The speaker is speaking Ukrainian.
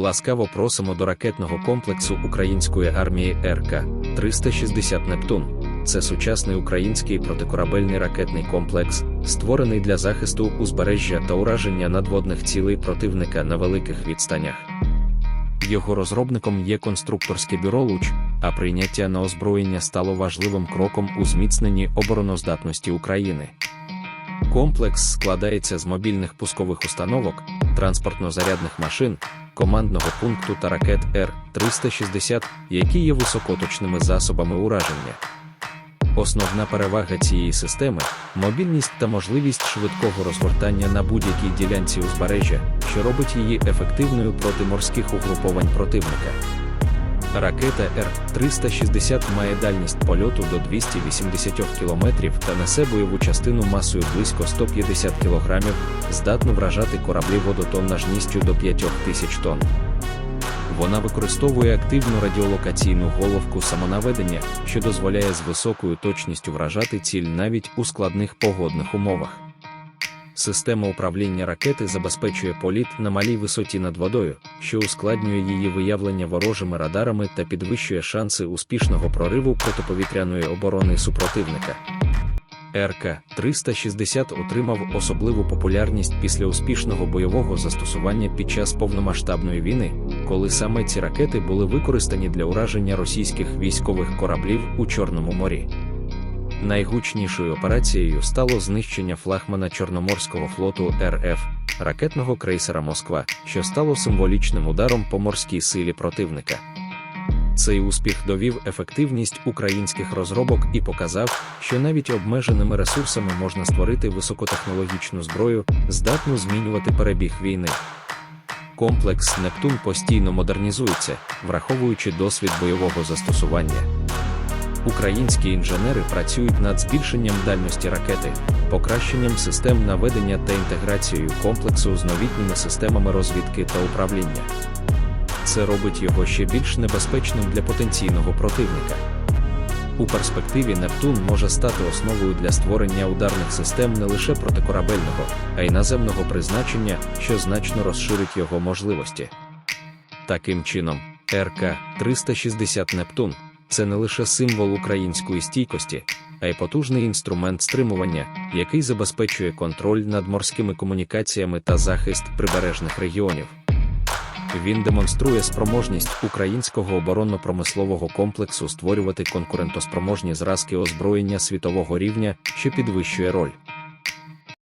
Ласкаво просимо до ракетного комплексу української армії РК 360 Нептун. Це сучасний український протикорабельний ракетний комплекс, створений для захисту узбережжя та ураження надводних цілей противника на великих відстанях. Його розробником є конструкторське бюро Луч, а прийняття на озброєння стало важливим кроком у зміцненні обороноздатності України. Комплекс складається з мобільних пускових установок, транспортно-зарядних машин, командного пункту та ракет Р-360, які є високоточними засобами ураження. Основна перевага цієї системи мобільність та можливість швидкого розгортання на будь-якій ділянці узбережжя, що робить її ефективною проти морських угруповань противника. Ракета Р-360 має дальність польоту до 280 км та несе бойову частину масою близько 150 кг, здатну вражати кораблі водотоннажністю до 5000 тонн. Вона використовує активну радіолокаційну головку самонаведення, що дозволяє з високою точністю вражати ціль навіть у складних погодних умовах. Система управління ракети забезпечує політ на малій висоті над водою, що ускладнює її виявлення ворожими радарами та підвищує шанси успішного прориву протиповітряної оборони супротивника. РК-360 отримав особливу популярність після успішного бойового застосування під час повномасштабної війни, коли саме ці ракети були використані для ураження російських військових кораблів у Чорному морі. Найгучнішою операцією стало знищення флагмана Чорноморського флоту РФ, ракетного крейсера Москва, що стало символічним ударом по морській силі противника. Цей успіх довів ефективність українських розробок і показав, що навіть обмеженими ресурсами можна створити високотехнологічну зброю, здатну змінювати перебіг війни. Комплекс Нептун постійно модернізується, враховуючи досвід бойового застосування. Українські інженери працюють над збільшенням дальності ракети, покращенням систем наведення та інтеграцією комплексу з новітніми системами розвідки та управління. Це робить його ще більш небезпечним для потенційного противника. У перспективі Нептун може стати основою для створення ударних систем не лише протикорабельного, а й наземного призначення, що значно розширить його можливості. Таким чином, РК-360 Нептун це не лише символ української стійкості, а й потужний інструмент стримування, який забезпечує контроль над морськими комунікаціями та захист прибережних регіонів. Він демонструє спроможність українського оборонно-промислового комплексу створювати конкурентоспроможні зразки озброєння світового рівня, що підвищує роль